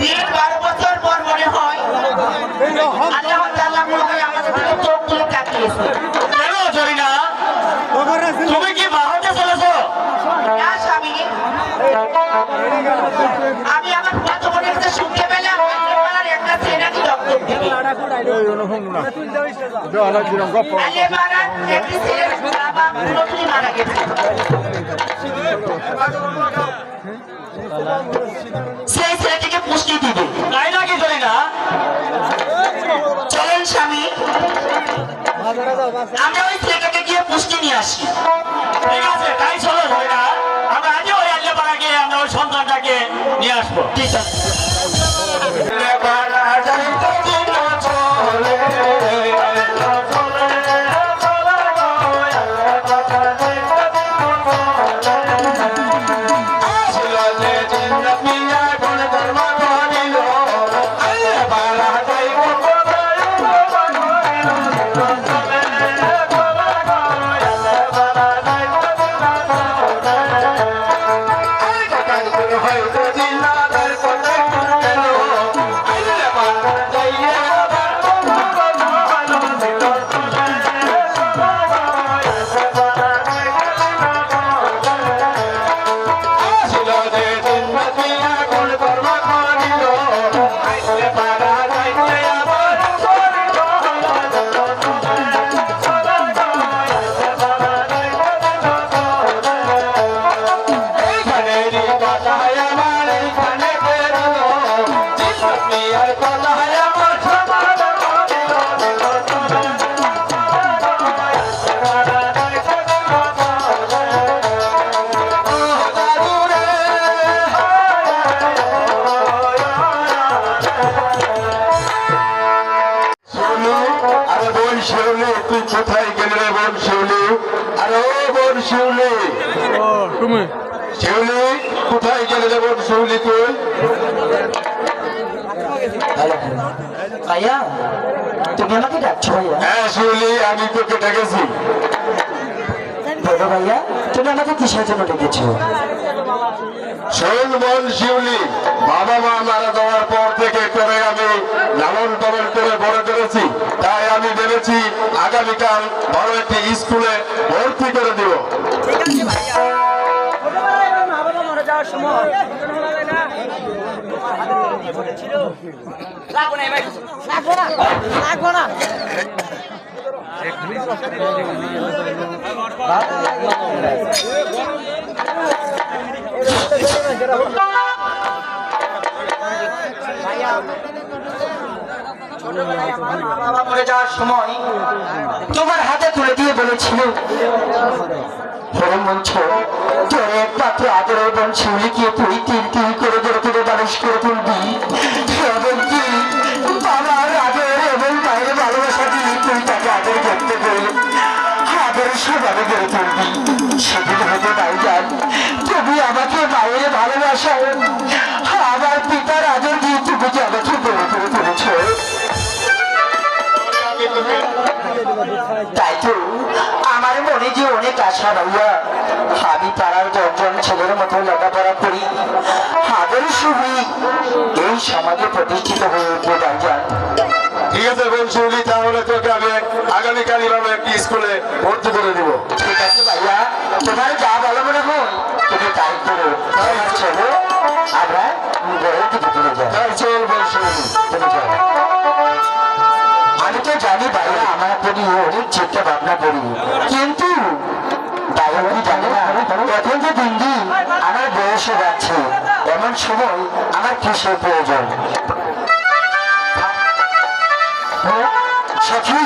দিন বারো বছর পর মনে হয় আল্লাহ তাআলা মনে হয় আমাদের দিকে চোখ তুলে তাকিয়েছে। কেন জরিনা? তুমি কি ভারতে চলেছো? না স্বামী। আমি আমার ফুফাতো বোনের কাছে শুনতে পেলাম একটা সেনানি দপ্তর থেকে। একটি ছেলের বাবা পুরোপুরি মারা গেছে। সেই ছেলেটিকে পুষ্টি দিবে। তাই নাকি না চলেন স্বামী। আমরা ওই ছেলেটাকে গিয়ে পুষ্টি নিয়ে আসি। ঠিক আছে তাই চলো জরিনা আমরা আজও ওই আল্লাপাড়া গিয়ে আমরা ওই সন্তানটাকে নিয়ে আসব। ঠিক আছে। ডাকছো ভাইয়া হ্যাঁ শিউলি আমি তোকে ডেকেছি বলো ভাইয়া তুমি আমাকে কিসের জন্য ডেকেছো? শোন বোন শিউলি বাবা মা মারা যাওয়ার পর থেকে তোরে আমি লালন পালন করে বড় করেছি। তাই আমি ভেবেছি আগামীকাল বড় একটি স্কুলে ভর্তি করে দিব। ছিল। লাগবো না লাগবো না লাগবো না। ভাইয়া বাবা মরে যাওয়ার সময় তোমার হাতে তুলে দিয়ে বলেছিল তোর একমাত্র আদরের বোন শিউলিকে তুই তিল তিল করে ধরে তুলে মানুষ করে তুলবি। আমাকে মায়ের আমার পিতার আদর দিয়ে তুমি যে আমাকে গড়ে তুলে তুলেছ? তাই তো আমার মনে যে অনেক আশা ভাইয়া আমি পাড়ার দশজন ছেলের মতো লেখাপড়া করি। হাদের সুবি এই সমাজে প্রতিষ্ঠিত হয়ে উঠবে ভাইজান ঠিক আছে শিউলি তাহলে তোকে আমি আগামীকাল এভাবে একটি স্কুলে ভর্তি করে দিব। ঠিক আছে ভাইয়া তোমার যা ভালো মনে হয় তুমি তাই করো। চলো আমরা ঘরের দিকে চলে যাই। তাই চল আমি তো জানি বাইরে আমার প্রতি অনেক চিন্তা ভাবনা করি। কিন্তু জানি না দিন দিন আমার বয়সে যাচ্ছে সময় আমার কিসের প্রয়োজন? সখী সখী?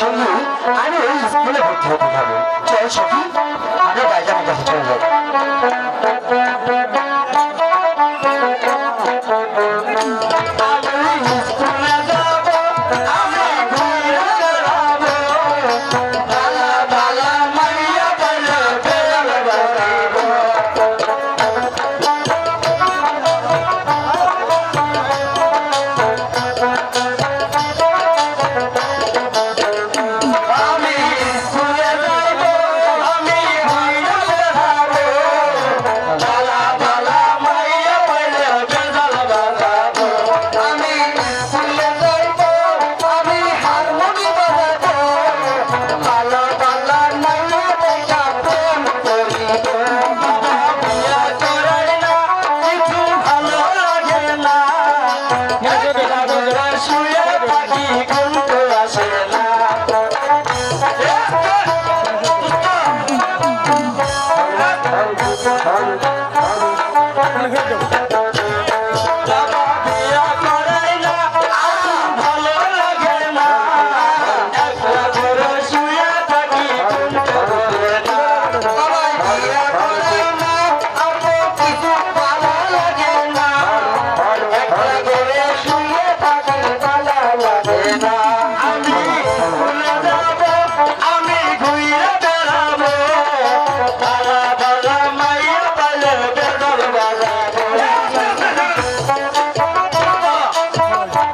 সঙ্গে আমি ওই স্কুলে ভর্তি হতে হবে। চল সখী আমরা গাইজানের কাছে চলে যাই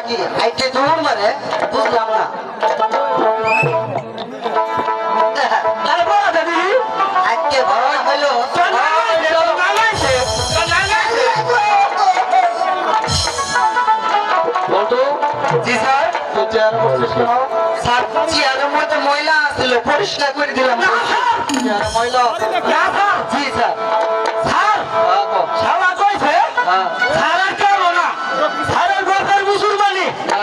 নাকি? আইটে দৌড় মারে? বুঝলাম না। ময়লা আসলো পরিষ্কার করে দিলাম। মহিলা জি স্যার। স্যার হ্যাঁ, সারা কইছে? হ্যাঁ।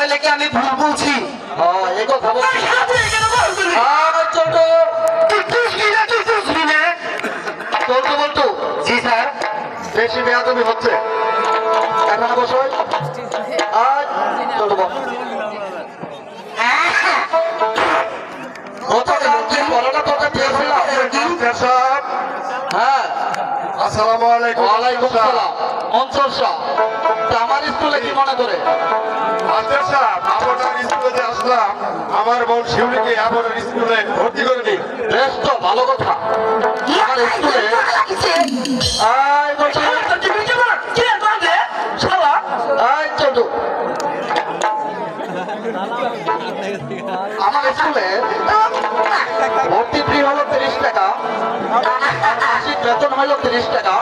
তাহলে কি আমি ভুল বলছি হ্যাঁ এই কথা বলছিলি? আর ছোট। বলতো বলতো জি স্যার। বেশি বেয়াদবি হচ্ছে। এখন আজ ছোট আসসালামু আলাইকুম। ওয়ালাইকুম সালাম অঞ্চল শাহ তা আমার স্কুলে কি মনে করে? মাস্টার সাহেব আপনার স্কুলে যে আসলাম আমার বোন শিউলিকে আপনার স্কুলে ভর্তি করে দিন। বেশ তো ভালো কথা। আমার স্কুলে আয় বলছি। আমার স্কুলে ভর্তি ফি হলো তিরিশ টাকা। বেতন হলো তিরিশ টাকা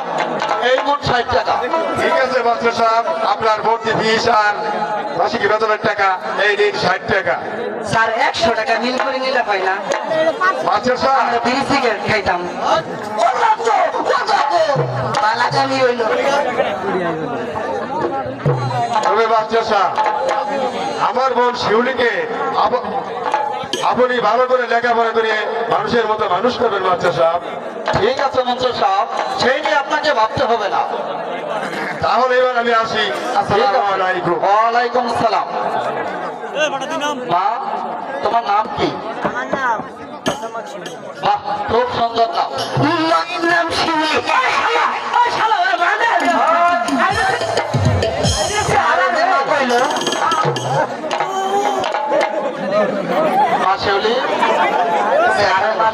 এই মোট ষাট টাকা। ঠিক আছে মাস্টার সাহেব আপনার ভর্তি ফিস আর মাসিক বেতনের টাকা এই দিন ষাট টাকা। স্যার একশো টাকা মিল করে নিলে হয় না। মাস্টার সাহেব আমরা বিড়ি সিগারেট খাইতাম। পালাকানি হইল। তবে মাস্টার সাহেব আমার বোন শিউলিকে আপ- আপনি ভালো করে লেখাপড়া করে মানুষের মতো মানুষ করবেন বাচ্চা সাহেব ঠিক আছে মঞ্চুর সাহেব সেই নিয়ে আপনাকে ভাবতে হবে না তাহলে এবার আমি আসি আসসালামু মা তোমার নাম কি বাহ খুব সুন্দর নাম নাম মা শেউলি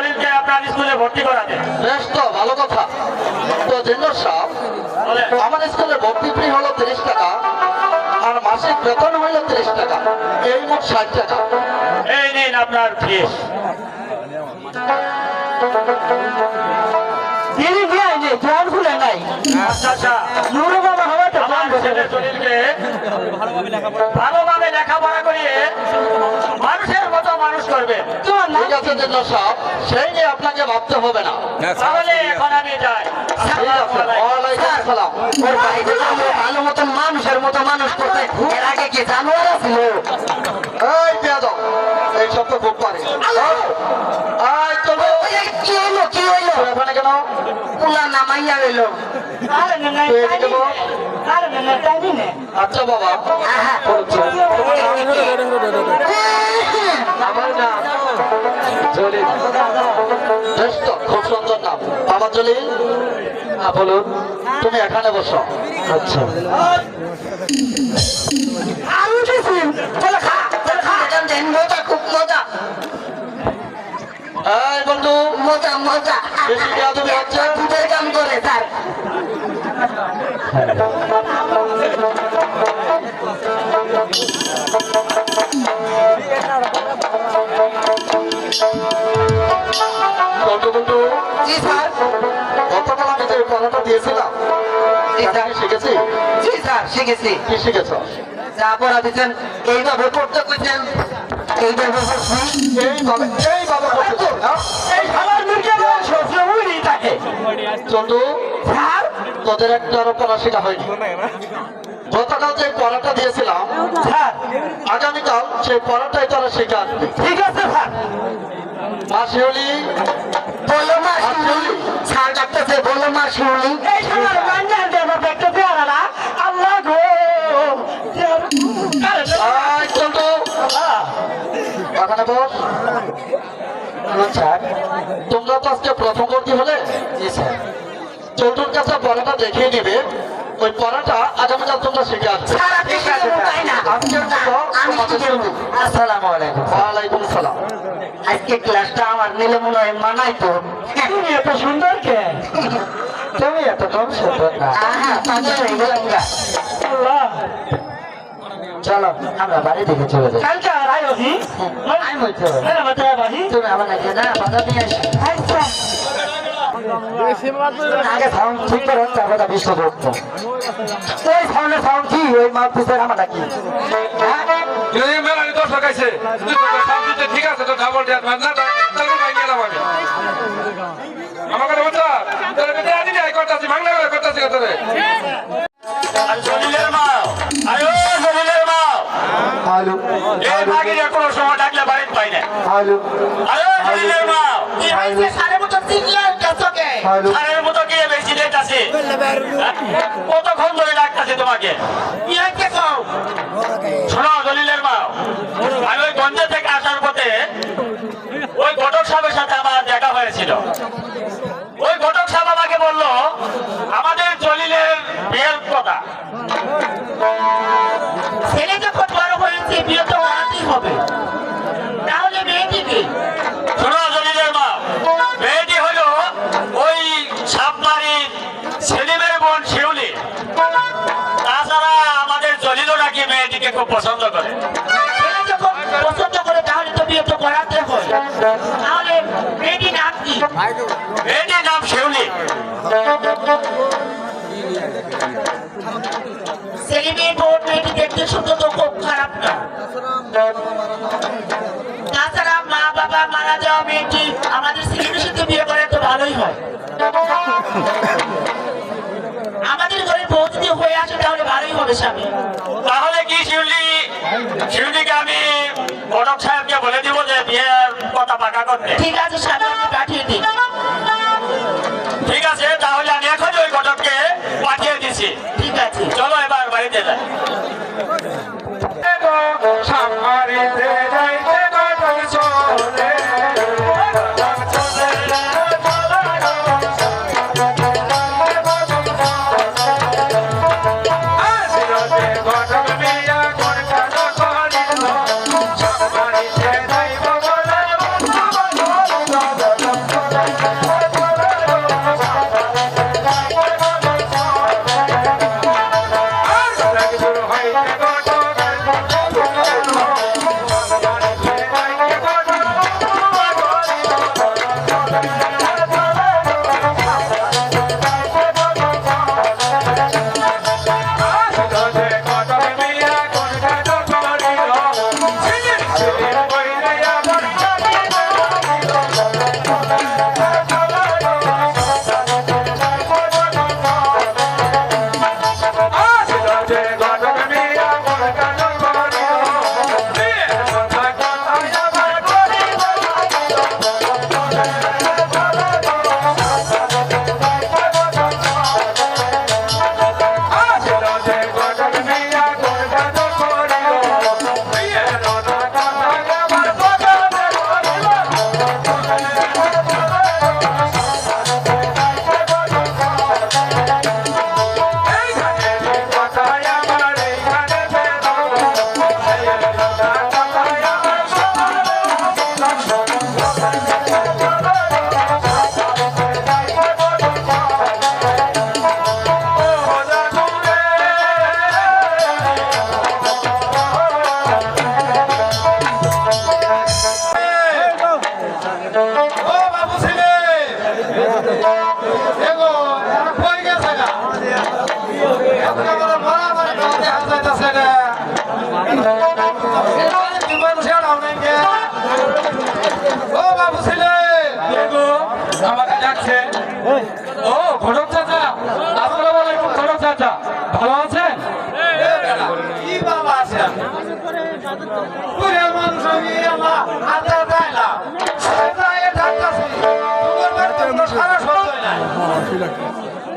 জলিলকে আপনার স্কুলে ভর্তি করাতে বেশ তো ভালো কথা। তো জেনার সাহেব আমার স্কুলে ভর্তি ফি হলো তিরিশ টাকা আর মাসিক বেতন হলো তিরিশ টাকা। এই মোট ষাট টাকা। এই নিন আপনার ফিস দেরি বিয়ে নেই জোয়ান খুলে নাই। আচ্ছা আচ্ছা। আমার ভালোভাবে লেখাপড়া করিয়ে মানুষের মতো মানুষ করবে ঠিক আছে জেনার সেই নিয়ে আপনাকে ভাবতে হবে না তাহলে এখন আমি যাই ভালো মতন মানুষের মতো মানুষ করতে এর আগে কি জানোয়ার ছিল এই পেয়াদব এই সব তো খুব পারে কি হইল হইল কেন পুলা নামাইয়া হইল আচ্ছা বাবা আহা আমার নাম জলিল বেশ খুব সুন্দর নাম বাবা জলিল হ্যাঁ বলুন তুমি এখানে বসো আচ্ছা খুব মজা এই বন্ধু। মজা মজা। দুধের কাম করে স্যার। জি স্যার। গতকাল আমি যে দিয়েছিলাম শিখেছি? জি স্যার শিখেছি। কি শিখেছ? যা পড়া দিচ্ছেন এইভাবে পড়তে কইছেন হ্যাঁ? তোদের একটারও পড়া শেখা হয়নি। গতকাল যে পড়াটা দিয়েছিলাম আগামীকাল সেই পড়াটাই তারা শিখে আসবে। ঠিক আছে স্যার। মা শিউলি বলো মা শিউলি স্যার ডাক্তারছে বলো মা শিউলি এই খাবার গাঞ্জার দেবো দেখতে পেয়ারা না? আল্লাহ গো। এখানে বস স্যার। তোমরা তো আজকে প্রথম ভর্তি হলে? জি স্যার। কাছে পড়াটা দেখিয়ে দিবে। ওই পড়াটা আগামীকাল তোমরা শিখে আসবে। আজকের মতো। আসসালামু আলাইকুম ওয়ালাইকুম সালাম। আজকে ক্লাসটা আমার নিলে মনে হয় মানাই তো। তুমি এত সুন্দর কে? তুমি এত কম সুন্দর না। আহা পাগল আল্লাহ। চলো আমরা বাড়ি থেকে চলে যাই। কালকে আর আয়ো হি আমি বলতে হবে। হ্যাঁ বাতা বাহি তুমি আমার কাছে না বাধা দিয়ে আসো আচ্ছা আগে সাউন্ড ঠিক করো তারপর তা বিশ্ব করতো ওই সাউন্ডের সাউন্ড কি? ওই আমার নাকি যদি দশ লাগাইছে দিতে ঠিক আছে তো ডাবল ডেট মার না তাহলে ভাই গেলাম আমি আমার কথা বলছো তোর বেটে করতেছি করে করতেছি আর মা। আয়ো হ্যালো এই বাকি যে কোনো সময় ডাকলে বাড়িতে পাই না। হ্যালো আয়ো মা কি হয়েছে? সাড়ে মতো সিগন্যাল কাছকে হ্যালো মতো কে বেশি লেট আছে? হ্যাঁ? কতক্ষণ ধরে ডাকতেছে তোমাকে? কি হয়েছে কও শোনো দলিলের মা আমি ওই গঞ্জে থেকে আসার পথে ওই ঘটক সাহেবের সাথে আমার দেখা হয়েছিল। ওই ঘটক সাহেব আমাকে বলল আমাদের জলিলের বিয়ের কথা। ছেলে যখন বিয়ে তো হবে। তাহলে মেয়ে দিবি শোনো জলিলের মা মেয়েটি হলো ওই সাপমারির সেলিমের বোন শিউলি। তাছাড়া আমাদের জলিলও নাকি মেয়েটিকে খুব পছন্দ করে। পছন্দ করে তাহলে তো বিয়ে তো করাতে হয় তাহলে মেয়েটি নাম কি? মেয়েটির নাম শিউলি। সেলিমের বোন মেয়েটি দেখতে শুনতে তো খুব খারাপ না। তাছাড়া মা বাবা মারা যাওয়া মেয়েটি আমাদের সেলিমের সাথে বিয়ে করে তো ভালোই হয়। আমাদের ঘরে বউ যদি হয়ে আসে তাহলে ভালোই হবে স্বামী। তাহলে কি শিউলি? শিউলিকে আমি কটক সাহেবকে বলে দিব যে বিয়ের কথা পাকা করতে। ঠিক আছে স্বামী আমি পাঠিয়ে দিই ঠিক আছে তাহলে আমি এখন ওই ঘটককে পাঠিয়ে দিছি। ঠিক আছে। চলো এবার বাড়িতে যাই।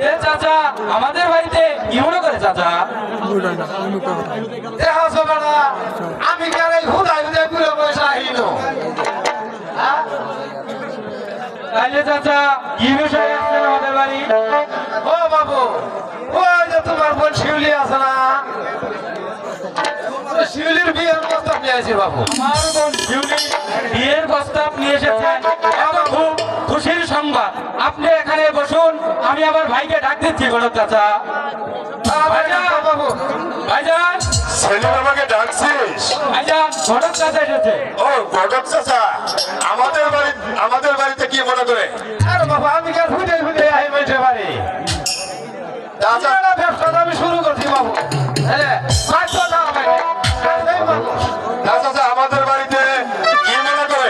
এ চাচা আমাদের বাড়িতে কি মনে করে চাচা? দেখা আমি কারে হুদাই হুদাই পুরো পয়সা আহিল। তাইলে চাচা কি বিষয়ে আসছেন আমাদের বাড়ি? ও বাবু ওই যে তোমার বোন শিউলি আছে না? শিউলির বিয়ের প্রস্তাব নিয়ে আছি বাবু। আমার বোন শিউলি বিয়ের প্রস্তাব নিয়ে খুশির সংবাদ আপনি এখানে বসুন আমি আবার ভাইকে ডাক দিচ্ছি গণক চাচা। ভাইজান বাবু ছেলে আমাকে ডাকছিস? ভাইজান গণক চাচা এসেছে। ও ঘটক চাচা আমাদের বাড়ি আমাদের বাড়িতে কি মনে করে? আরে বাবা আমি আই চাচা। ব্যবসাটা আমি শুরু করছি বাবু। হ্যাঁ চাচা আমাদের বাড়িতে কি মনে করে?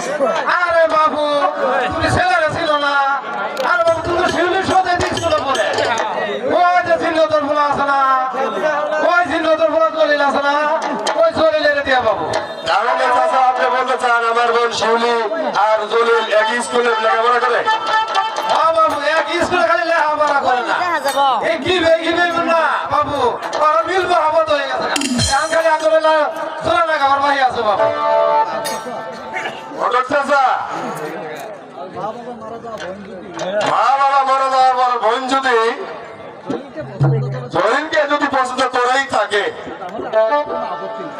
আরে বাবু তুমি ছেলেরা ছিল না। আরে বাবু তুমি শিউলির সাথে দিচ্ছিল বলে ওই যে ছিল তোর ফুলা আছে না? ওই ছিল তোর ফুলা চলিল আছে না? ওই চলিলের দিয়া বাবু। তাহলে চাচা আপনি বলতে চান আমার বোন শিউলি আর জলিল একই স্কুলে লেখাপড়া করে? হ্যাঁ বাবু এক স্কুলে খালি লেখাপড়া করে না। এই কি বে কি বে না বাবু। ওরা মিলবো হব তো হয়ে গেছে। এখন খালি আগরে চলে না খাবার বাহি আছে বাবু। ঘটক চাচা করেই থাকে,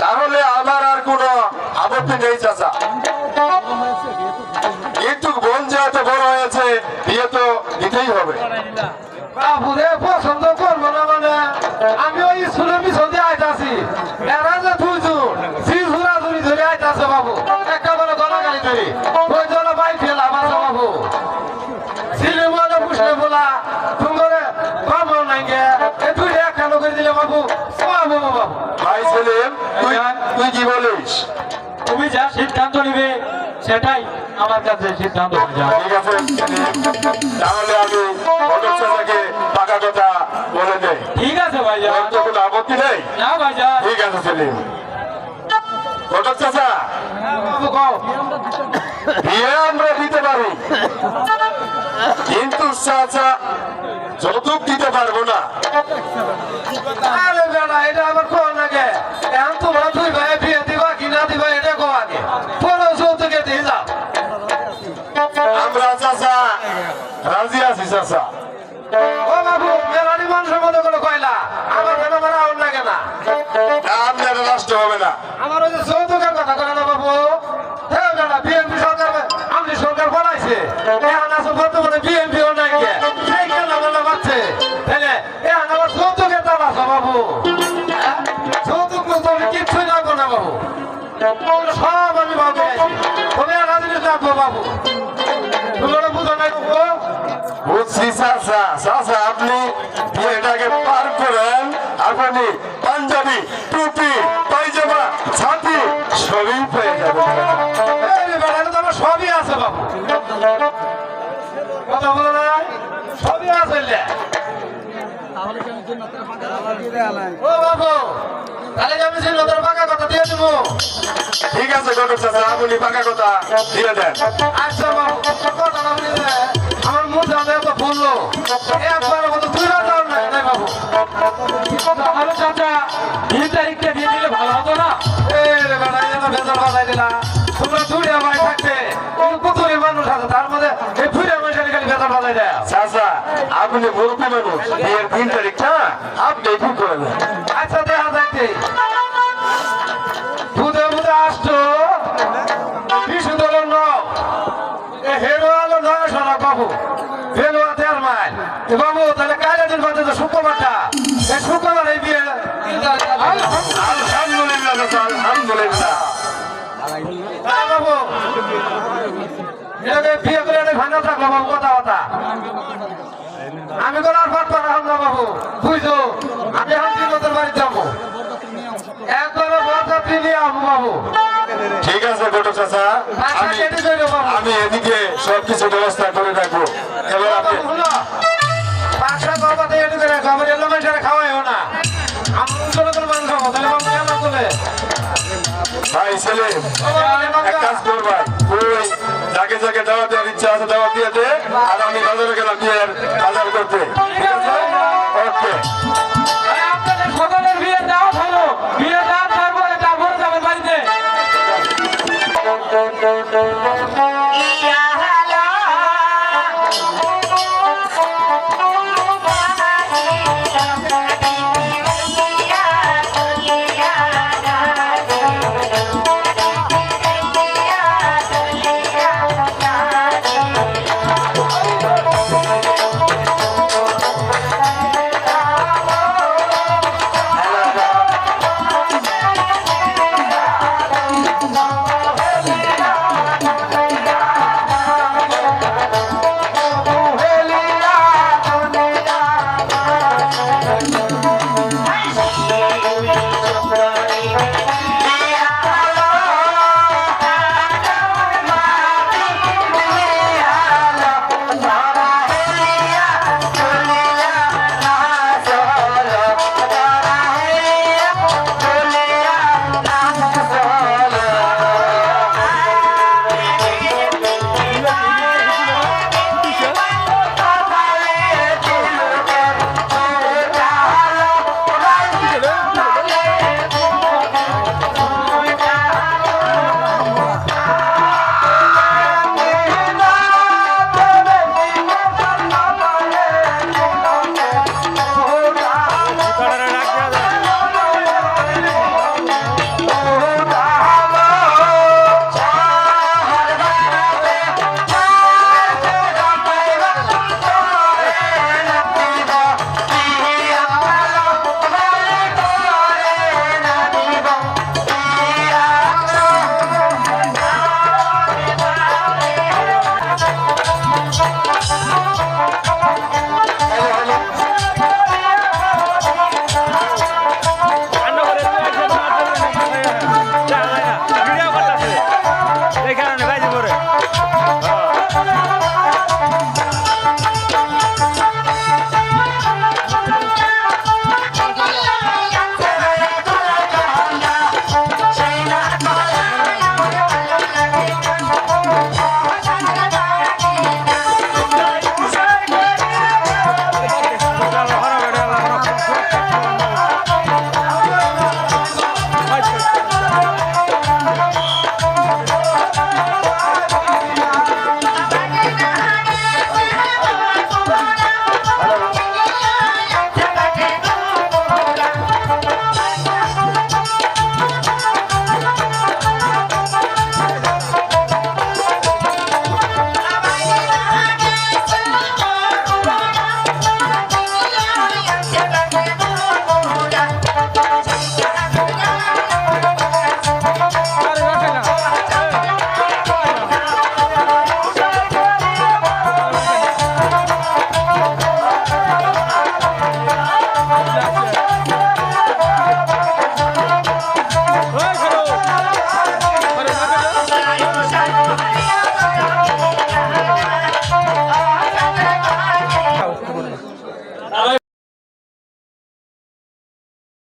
তাহলে আমার আর কোনো আপত্তি নেই, চাচা। কিন্তু বোন যেহেতু বড় হয়েছে, বিয়ে তো দিতেই হবে। বাবু রে পছন্দ করব না মানে। আমি ওই স্কুলে পিছন দিয়ে আইতাছি। এরা যে দুইজন সি ঝুরা ধরি ধরে আইতাছে বাবু। গলাগালি ধরি ওই জন্য বাই ফেলাম আছে বাবু সিলে বলে পুষলে বলা তুমি বাবু নাই তুই একখানো করে দিলে বাবু বাবু বাবু। ভাই সেলিম তুই তুই কি বলিস? তুমি যা সিদ্ধান্ত নিবে সেটাই আমার কাছে সিদ্ধান্ত হয়ে যাবে। ঠিক আছে তাহলে আমি চাচাকে পাকা কথা বলে দেই। ঠিক আছে ভাইজান। তো কোনো আপত্তি নেই? না ভাইজান। ঠিক আছে সেলিম ঘটক চাচা। বিয়ে আমরা দিতে পারি। কিন্তু চাচা যৌতুক দিতে পারব না। আরে এটা আবার কোন লাগে? এখন তোমরা দুই ভাই বিয়ে দিবা কি না দিবা এটা কো আগে। পরে যৌতুকে দিয়ে যাও। আমরা চাচা রাজি আছি চাচা। ও বাবু মেলানি মানুষের মতো করে কয়লা? আপনার নষ্ট হবে না। আমার ওই যে যৌতুকের কথা করে না বাবু? হ্যাঁ বেটা বিএনপি সরকার আমি সরকার বলাইছে এখন আছে বর্তমানে বিএনপি নাই সেই কেন বলা পাচ্ছে তাহলে এখন আমার যৌতুকের দাম আছে বাবু? যৌতুক মুক্ত আমি কিচ্ছুই লাগবো না বাবু। ওগুলো সব আমি বাবু তুমি রাজনীতি রাখব বাবু। তুমি বুঝো নাই বাবু? বুঝছি চাচা। চাচা আপনি বিয়েটাকে পার করেন আপনি পাঞ্জাবি টুপি পায়জামা ছাতি সবই পেয়ে যাবে। সবই আছে বাবু। কথা বলো না। সবই আছে ও বাবু তাহলে আমি সেই লোকের পাকা কথা দিয়ে দেবো? ঠিক আছে ঘটক চাচা আপনি পাকা কথা দিয়ে দেন। আচ্ছা বাবু কথা না আমার মুখ জানে তো বলল একবার মতো দুই হাজার নাই নাই বাবু। তাহলে চাচা বিয়ে তারিখটা দিয়ে দিলে ভালো হতো না? এই রে বেটা জন্য ভেতর বাজাই দিলা। তোমরা দুইটা ভাই থাকতে কতই মানুষ আছে তার মধ্যে এই দুইটা মানুষের খালি ভেতর বাজাই দেয় চাচা আপনি মুরব্বী মানুষ বিয়ের তিন তারিখটা আপনি ঠিক করে দেন। আচ্ছা দেখা যাচ্ছে বুধে বুধে আসছো? বিশু দলের এ হেরো আলো নয় শোনা বাবু। হেরো দেড় মাইল বাবু তাহলে কালে দিন বাদে তো শুক্রবারটা। এই শুক্রবার এই বিয়ে। আলহামদুলিল্লাহ আলহামদুলিল্লাহ। হ্যাঁ বাবু। বিয়ে করে ভাঙা থাকল বাবু কথা কথা আমি কোনো আর পারব না আমরা বাবু। বুঝছ? আমি এখন তিনদের বাড়ি যাব। একবারে বরযাত্রী নিয়ে আসব বাবু। ঠিক আছে ঘটক চাচা। আমি বাবু আমি এদিকে সবকিছু ব্যবস্থা করে রাখব। এবার আপনি পাঁচশো বাবাতে এটি করে খাবার এলো মানুষের খাওয়াইও না। আমি করে মাংস খাব। তাহলে মাংস কেমন ভাই ছেলে এক কাজ করবা তুই যাকে যাকে দাওয়া দেওয়ার ইচ্ছা আছে দাওয়া দিয়ে দে, আর আমি বাজারে গেলাম বিয়ের বাজার করতে। ওকে। বিয়ে বিয়ে